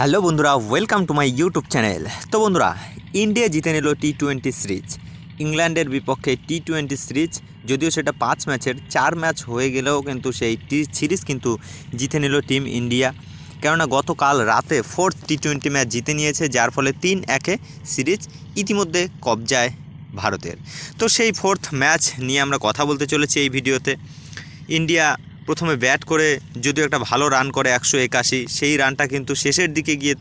Hello বন্ধুরা welcome to my YouTube channel তো বন্ধুরা ইন্ডিয়া জিতে নিল টি টোয়েন্টি সিরিজ ইংল্যান্ডের বিপক্ষে টি টোয়েন্টি সিরিজ যদিও সেটা পাঁচ ম্যাচের, চার ম্যাচ হয়ে গেলেও কিন্তু সেই টি সিরিজ কিন্তু জিতে নিল টিম ইন্ডিয়া কেননা গতকাল রাতে ফোর্থ টি টোয়েন্টি ম্যাচ জিতে নিয়েছে, যার ফলে তিন একে সিরিজ ইতিমধ্যে কবজায় ভারতের। তো সেই ফোর্থ ম্যাচ নিয়ে আমরা কথা বলতে চলেছি এই ভিডিওতে। ইন্ডিয়া প্রথমে ব্যাট করে যদিও একটা ভালো রান করে একশো একাশি, সেই রানটা কিন্তু শেষের দিকে গিয়ে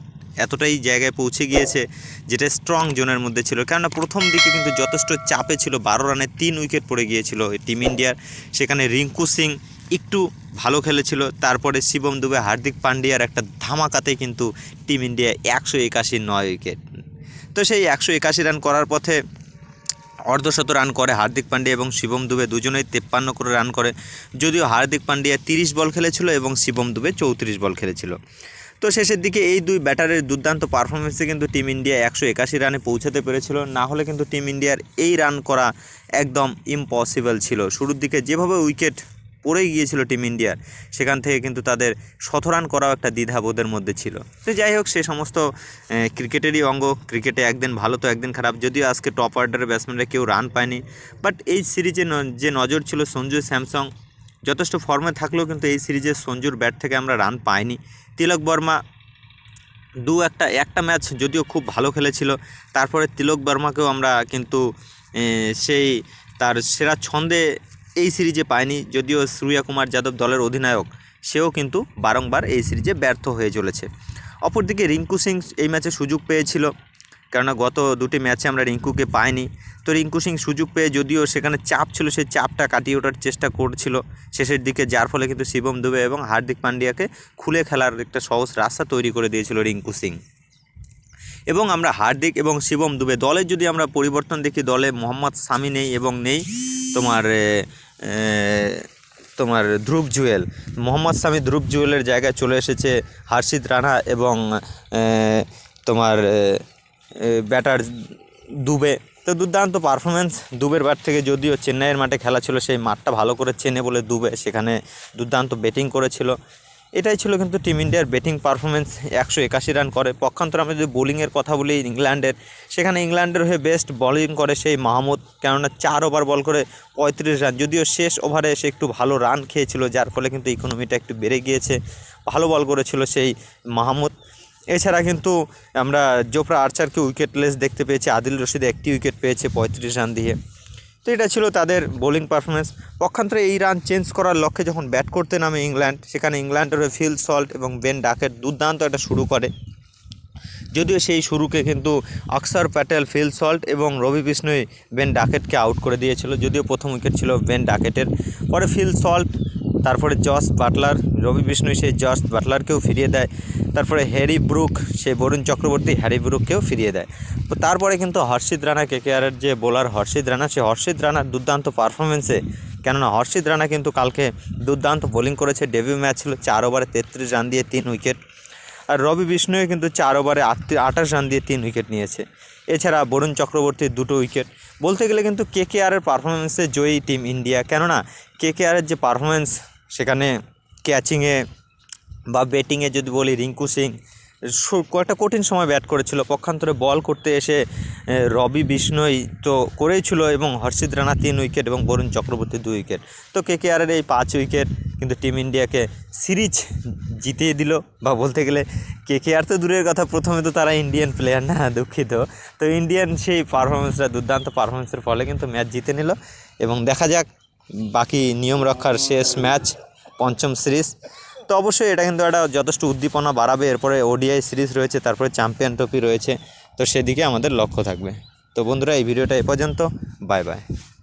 এতটাই জায়গায় পৌঁছে গিয়েছে যেটা স্ট্রং জোনের মধ্যে ছিল। কেননা প্রথম দিকে কিন্তু যথেষ্ট চাপে ছিল, বারো রানে তিন উইকেট পড়ে গিয়েছিল টিম ইন্ডিয়ার। সেখানে রিঙ্কু সিং একটু ভালো খেলেছিল, তারপরে শিবম দুবে, হার্দিক পান্ডিয়ার একটা ধামাকাতে কিন্তু টিম ইন্ডিয়া একশো একাশি, নয় উইকেট। তো সেই একশো একাশি রান করার পথে অর্ধশত রান করে হার্দিক পান্ডিয়া এবং শিবম দুবে দুজনেই তেপ্পান্ন করে রান করে। যদিও হার্দিক পান্ডিয়া তিরিশ বল খেলেছিল এবং শিবম দুবে চৌত্রিশ বল খেলেছিল। তো শেষের দিকে এই দুই ব্যাটারের দুর্দান্ত পারফরমেন্সে কিন্তু টিম ইন্ডিয়া একশো একাশি রানে পৌঁছাতে পেরেছিল। না হলে কিন্তু টিম ইন্ডিয়ার এই রান করা একদম ইম্পসিবল ছিল। শুরুর দিকে যেভাবে উইকেট পড়েই গিয়েছিল টিম ইন্ডিয়ার। সেখান থেকে কিন্তু তাদের শতরান করাও একটা দ্বিধাবোধের মধ্যে ছিল। তো যাই হোক, সে সমস্ত ক্রিকেটেরই অঙ্গ। ক্রিকেটে একদিন ভালো, তো একদিন খারাপ। যদিও আজকে টপ অর্ডারের ব্যাটসম্যানরা কেউ রান পায়নি। বাট এই সিরিজে যে নজর ছিল সঞ্জু স্যামসং, যথেষ্ট ফর্মে থাকলেও কিন্তু এই সিরিজে সঞ্জুর ব্যাট থেকে আমরা রান পাইনি। তিলক বর্মা দু একটা একটা ম্যাচ যদিও খুব ভালো খেলেছিল, তারপরে তিলক বর্মাকেও আমরা কিন্তু সেই তার সেরা ছন্দে এই সিরিজে পায়নি যদিও সূর্যা কুমার যাদব দলের অধিনায়ক, সেও কিন্তু বারংবার এই সিরিজে ব্যর্থ হয়ে চলেছে। অপরদিকে রিঙ্কু সিং এই ম্যাচে সুযোগ পেয়েছিল, কেননা গত দুটি ম্যাচে আমরা রিঙ্কুকে পাইনি। তো রিঙ্কু সিং সুযোগ পেয়ে যদিও সেখানে চাপ ছিল সেই চাপটা কাটিয়ে ওঠার চেষ্টা করছিল শেষের দিকে, যার ফলে কিন্তু শিবম দুবে এবং হার্দিক পান্ডিয়াকে খুলে খেলার একটা সহজ রাস্তা তৈরি করে দিয়েছিল রিঙ্কু সিং। এবং আমরা হার্দিক এবং শিবম দুবে দলের যদি আমরা পরিবর্তন দেখি, দলে মোহাম্মদ সামি নেই এবং নেই তোমার তোমার ধ্রুব জুয়েল। মোহাম্মদ সামি ধ্রুব জুয়েলের জায়গায় চলে এসেছে হার্ষিত রানা এবং তোমার ব্যাটার দুবে। তো দুর্দান্ত পারফরমেন্স দুবের ব্যাট থেকে, যদিও চেন্নাইয়ের মাঠে খেলা ছিল, সেই মাঠটা ভালো করে চেনে বলে দুবে সেখানে দুর্দান্ত ব্যাটিং করেছিল। এটাই ছিল কিন্তু টিম ইন্ডিয়ার ব্যাটিং পারফরমেন্স একশো একাশি রান করে। পক্ষান্তর আমি যদি বোলিংয়ের কথা বলি ইংল্যান্ডের, সেখানে ইংল্যান্ডের হয়ে বেস্ট বোলিং করে সেই মাহমুদ, কেননা চার ওভার বল করে পঁয়ত্রিশ রান। যদিও শেষ ওভারে সে একটু ভালো রান খেয়েছিল, যার ফলে কিন্তু ইকোনমিটা একটু বেড়ে গিয়েছে। ভালো বল করেছিল সেই মাহমুদ। এছাড়া কিন্তু আমরা জোফরা আর্চারকে উইকেটলেস দেখতে পেয়েছি। আদিল রশিদ একটি উইকেট পেয়েছে পঁয়ত্রিশ রান দিয়ে। তো এটা ছিল তাদের বোলিং পারফরমেন্স পক্ষান্তরে এই রান চেঞ্জ করার লক্ষ্যে যখন ব্যাট করতে নামে ইংল্যান্ড, সেখানে ইংল্যান্ডের ফিল সল্ট এবং বেন ডাকের দুর্দান্ত একটা শুরু করে। যদিও সেই শুরুকে কিন্তু অক্সার প্যাটেল, ফিল সল্ট এবং রবি বিষ্ণুই বেন ডাকেটকে আউট করে দিয়েছিল। যদিও প্রথম উইকেট ছিল বেন ডাকেটের। পরে ফিল সল্ট তারপরে জস বাটলার, রবি বিষ্ণু সেই জস বাটলারকেও ফিরিয়ে দেয়। তারপরে হ্যারি ব্রুক, সেই বরুণ চক্রবর্তী হ্যারি ব্রুককেও ফিরিয়ে দেয়। তো তারপরে কিন্তু হর্ষিত রানা, কেকেআরের যে বোলার হর্ষিত রানা সে হর্ষিত রানার দুর্দান্ত পারফরমেন্সে কেননা হর্ষিত রানা কিন্তু কালকে দুর্দান্ত বোলিং করেছে। ডেবিউ ম্যাচ ছিল চার ওভারে তেত্রিশ রান দিয়ে তিন উইকেট আর রবি বিষ্ণুও কিন্তু চার ওভারে আট- আঠাশ রান দিয়ে তিন উইকেট নিয়েছে। এছাড়া বরুণ চক্রবর্তীর দুটো উইকেট বলতে গেলে কিন্তু কে কে আরের পারফরমেন্সে জয়ী টিম ইন্ডিয়া কেননা কে কে আরের যে পারফরমেন্স সেখানে ক্যাচিংয়ে বা ব্যাটিংয়ে যদি বলি, রিঙ্কু সিং কয়েকটা কঠিন সময় ব্যাট করেছিল। পক্ষান্তরে বল করতে এসে রবি বিষ্ণই তো করেইছিল এবং হর্ষিত রানা তিন উইকেট এবং বরুণ চক্রবর্তী দুই উইকেট তো কে কে আরের এই পাঁচ উইকেট কিন্তু টিম ইন্ডিয়াকে সিরিজ জিতিয়ে দিল বা বলতে গেলে কে কে আর তো দূরের কথা, প্রথমে তো তারা ইন্ডিয়ান প্লেয়ার না, দুঃখিত। তো ইন্ডিয়ান সেই পারফরমেন্সটা দুর্দান্ত পারফরমেন্সের ফলে কিন্তু ম্যাচ জিতে নিল এবং দেখা যাক বাকি নিয়ম রক্ষার শেষ ম্যাচ, পঞ্চম সিরিজ। তো অবশ্যই এটা কিন্তু একটা যথেষ্ট উদ্দীপনা বাড়াবে। এরপরে ওডিআই সিরিজ রয়েছে, তারপরে চ্যাম্পিয়ন ট্রফি রয়েছে। তো সেদিকে আমাদের লক্ষ্য থাকবে। তো বন্ধুরা, এই ভিডিওটা এ পর্যন্ত। Bye bye.